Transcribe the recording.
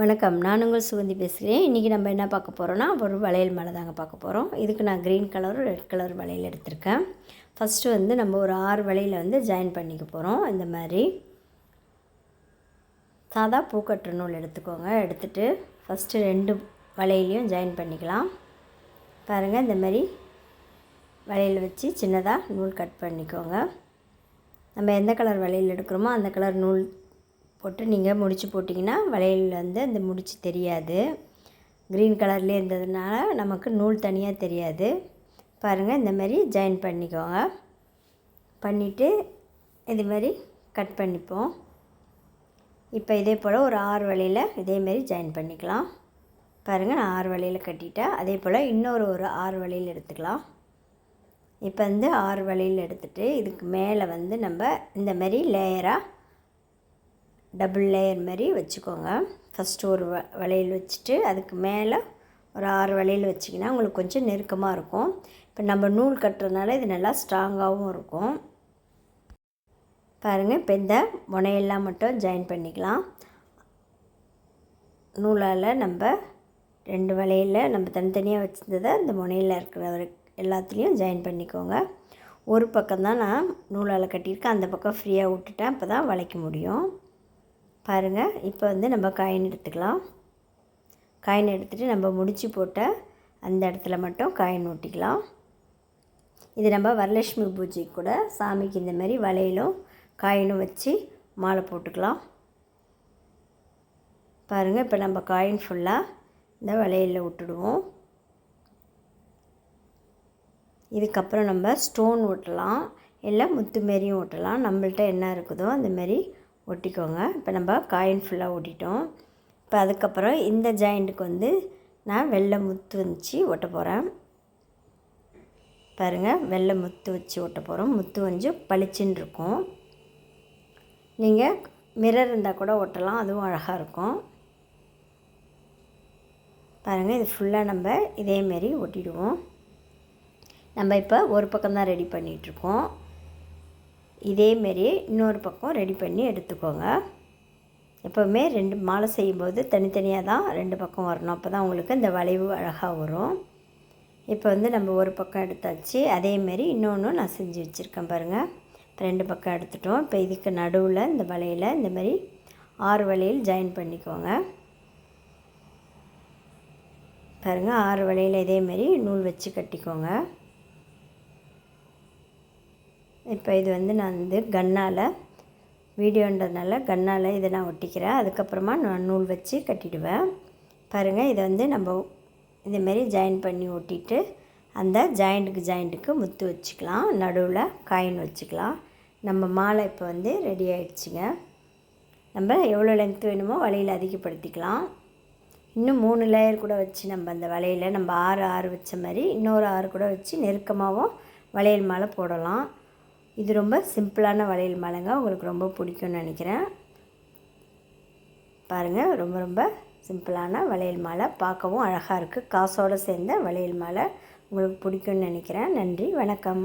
வணக்கம். நான் உங்கள் சுகந்தி பேசுகிறேன். இன்றைக்கி நம்ம என்ன பார்க்க போகிறோன்னா ஒரு வளையல் மேலே தாங்க பார்க்க போகிறோம் இதுக்கு நான் க்ரீன் கலரும் ரெட் கலர் வளையல் எடுத்திருக்கேன். ஃபஸ்ட்டு வந்து நம்ம ஒரு ஆறு வளையல வந்து ஜாயின் பண்ணிக்க போகிறோம் இந்த மாதிரி. சாதா பூக்கட்டுற நூல் எடுத்துக்கோங்க. எடுத்துகிட்டு ஃபஸ்ட்டு ரெண்டு வளையலையும் ஜாயின் பண்ணிக்கலாம். பாருங்கள் இந்த மாதிரி வளையல் வச்சு சின்னதாக நூல் கட் பண்ணிக்கோங்க. நம்ம எந்த கலர் வளையல் எடுக்கிறோமோ அந்த கலர் நூல் போட்டு நீங்கள் முடிச்சு போட்டிங்கன்னா வளையல் வந்து அந்த முடிச்சு தெரியாது. க்ரீன் கலர்லேயே இருந்ததுனால நமக்கு நூல் தனியாக தெரியாது. பாருங்கள் இந்த மாதிரி ஜாயின் பண்ணிக்கோங்க. பண்ணிவிட்டு இது மாதிரி கட் பண்ணிப்போம். இப்போ இதே போல் ஒரு ஆறு வழியில் இதேமாரி ஜாயின் பண்ணிக்கலாம். பாருங்கள் நான் ஆறு வழியில் கட்டிட்டேன். அதே போல் இன்னொரு ஒரு ஆறு வழியில் எடுத்துக்கலாம். இப்போ வந்து ஆறு வழியில் எடுத்துகிட்டு இதுக்கு மேலே வந்து நம்ம இந்த மாதிரி லேயராக டபுள் லேயர் மாதிரி வச்சுக்கோங்க. ஃபஸ்ட்டு ஒரு வ வளையல் வச்சுட்டு அதுக்கு மேலே ஒரு ஆறு வளையல் வச்சிங்கன்னா உங்களுக்கு கொஞ்சம் நெருக்கமாக இருக்கும். இப்போ நம்ம நூல் கட்டுறதுனால இது நல்லா ஸ்ட்ராங்காகவும் இருக்கும். பாருங்கள் இப்போ இந்த முனையெல்லாம் மட்டும் ஜாயின் பண்ணிக்கலாம். நூலால் நம்ம ரெண்டு வளையலில் நம்ம தனித்தனியாக வச்சுருந்ததை அந்த முனையில் இருக்கிற எல்லாத்துலேயும் ஜாயின் பண்ணிக்கோங்க. ஒரு பக்கம் தான் நான் நூலால் கட்டியிருக்கேன். அந்த பக்கம் ஃப்ரீயாக விட்டுட்டேன். அப்போ தான் வளைக்க முடியும். பாருங்கள் இப்போ வந்து நம்ம காயின் எடுத்துக்கலாம். காயின் எடுத்துகிட்டு நம்ம முடிச்சு போட்ட அந்த இடத்துல மட்டும் காயின் ஊட்டிக்கலாம். இது நம்ம வரலட்சுமி பூஜைக்கு கூட சாமிக்கு இந்த மாதிரி வளையலும் காயினும் வச்சு மாலை போட்டுக்கலாம். பாருங்கள் இப்போ நம்ம காயின் ஃபுல்லாக இந்த வளையலில் விட்டுடுவோம். இதுக்கப்புறம் நம்ம ஸ்டோன் ஓட்டலாம் இல்லை முத்து மாரியும் ஓட்டலாம் நம்மள்ட்ட என்ன இருக்குதோ அந்தமாரி ஒட்டிக்கோங்க. இப்போ நம்ம காயின் ஃபுல்லாக ஒட்டிட்டோம். இப்போ அதுக்கப்புறம் இந்த ஜாயிண்ட்டுக்கு வந்து நான் வெள்ளை முத்து வச்சு ஒட்ட போகிறேன் பாருங்கள் வெள்ளை முத்து வச்சு ஒட்ட போகிறோம் முத்து வந்து பளிச்சுன்னு இருக்கும். நீங்கள் மிரர் இருந்தால் கூட ஒட்டலாம். அதுவும் அழகாக இருக்கும். பாருங்கள் இது ஃபுல்லாக நம்ம இதேமாரி ஒட்டிடுவோம். நம்ம இப்போ ஒரு பக்கம் தான் ரெடி பண்ணிகிட்ருக்கோம் இதேமாரி இன்னொரு பக்கம் ரெடி பண்ணி எடுத்துக்கோங்க. எப்போவுமே ரெண்டு மாலை செய்யும்போது தனித்தனியாக தான் ரெண்டு பக்கம் வரணும். அப்போ தான் உங்களுக்கு இந்த வளைவு அழகாக வரும். இப்போ வந்து நம்ம ஒரு பக்கம் எடுத்தாச்சு அதேமாரி இன்னொன்று நான் செஞ்சு வச்சுருக்கேன் பாருங்கள் இப்போ ரெண்டு பக்கம் எடுத்துட்டோம். இப்போ இதுக்கு நடுவில் இந்த வலையில் இந்த மாதிரி ஆறு வலையில் ஜாயின் பண்ணிக்கோங்க. பாருங்கள் ஆறு வலையில் இதேமாரி நூல் வச்சு கட்டிக்கோங்க. இப்போ இது வந்து நான் வந்து கன்னால் வீடியோன்றதுனால கன்னால் இதை நான் ஒட்டிக்கிறேன். அதுக்கப்புறமா நான் நூல் வச்சு கட்டிடுவேன். பாருங்கள் இதை வந்து நம்ம இதேமாரி ஜாயின் பண்ணி ஒட்டிட்டு அந்த ஜாயிண்ட்டுக்கு ஜாயிண்ட்டுக்கு முத்து வச்சுக்கலாம். நடுவில் காயின் வச்சுக்கலாம். நம்ம மாலை இப்போ வந்து ரெடி ஆகிடுச்சிங்க நம்ம எவ்வளோ லென்த் வேணுமோ வலையில் அதிகப்படுத்திக்கலாம். இன்னும் மூணு லேயர் கூட வச்சு நம்ம அந்த வலையில் நம்ம ஆறு ஆறு வச்ச மாதிரி இன்னொரு ஆறு கூட வச்சு நெருக்கமாகவும் வளையல் மாலை போடலாம். இது ரொம்ப சிம்பிளான வளையல் மாலைங்க. உங்களுக்கு ரொம்ப பிடிக்கும்னு நினைக்கிறேன். பாருங்கள் ரொம்ப ரொம்ப சிம்பிளான வளையல் மாலை. பார்க்கவும் அழகாக இருக்குது காசோடு சேர்ந்த வளையல் மாலை. உங்களுக்கு பிடிக்கும்னு நினைக்கிறேன். நன்றி வணக்கம்.